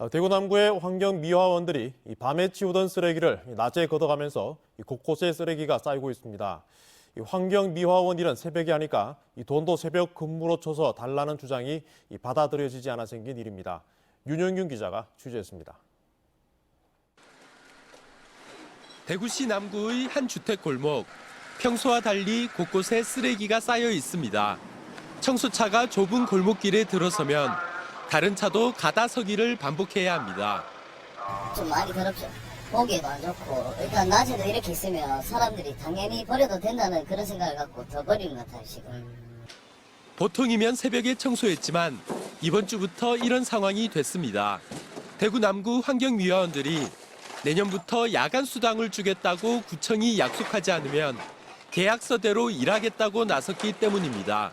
어, 대구 남구의 환경 미화원들이 이 밤에 치우던 쓰레기를 낮에 걷어가면서 이 곳곳에 쓰레기가 쌓이고 있습니다. 이 환경 미화원 일은 새벽에 하니까 이 돈도 새벽 근무로 쳐서 달라는 주장이 이 받아들여지지 않아 생긴 일입니다. 윤영균 기자가 취재했습니다. 대구시 남구의 한 주택 골목. 평소와 달리 곳곳에 쓰레기가 쌓여 있습니다. 청소차가 좁은 골목길에 들어서면 다른 차도 가다서기를 반복해야 합니다. 좀 많이 더럽죠. 보기에도 안 좋고 일단 낮에도 이렇게 있으면 사람들이 당연히 버려도 된다는 그런 생각을 갖고 더 버리는 것 같아요 지금. 보통이면 새벽에 청소했지만 이번 주부터 이런 상황이 됐습니다. 대구 남구 환경미화원들이 내년부터 야간 수당을 주겠다고 구청이 약속하지 않으면 계약서대로 일하겠다고 나섰기 때문입니다.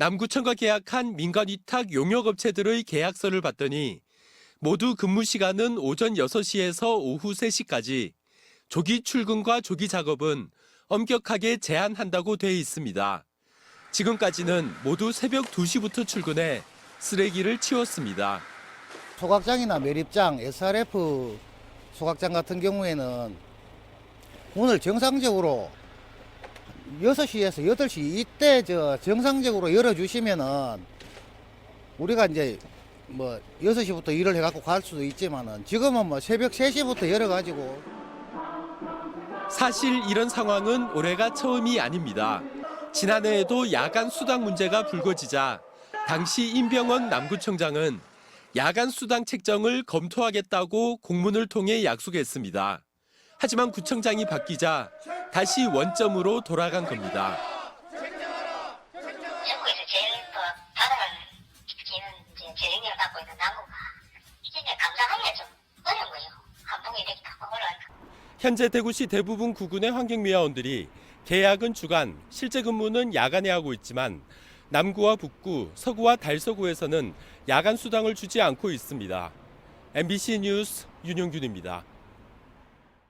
남구청과 계약한 민간 위탁 용역업체들의 계약서를 봤더니 모두 근무 시간은 오전 6시에서 오후 3시까지 조기 출근과 조기 작업은 엄격하게 제한한다고 돼 있습니다. 지금까지는 모두 새벽 2시부터 출근해 쓰레기를 치웠습니다. 소각장이나 매립장, SRF 소각장 같은 경우에는 오늘 정상적으로 6시에서 8시 이때 저 정상적으로 열어주시면은 우리가 이제 뭐 6시부터 일을 해갖고 갈 수도 있지만은 지금은 뭐 새벽 3시부터 열어가지고 사실 이런 상황은 올해가 처음이 아닙니다. 지난해에도 야간 수당 문제가 불거지자 당시 임병원 남구청장은 야간 수당 책정을 검토하겠다고 공문을 통해 약속했습니다. 하지만 구청장이 바뀌자 다시 원점으로 돌아간 겁니다. 전국에서 제일 그 바다를 지키는 이제 재능력을 갖고 있는 남구가 이제 이제 감당하기가 좀 어려운 거죠. 한풍이 이렇게 팍팍 올라가니까. 현재 대구시 대부분 구군의 환경미화원들이 계약은 주간, 실제 근무는 야간에 하고 있지만 남구와 북구, 서구와 달서구에서는 야간 수당을 주지 않고 있습니다. MBC 뉴스 윤용균입니다.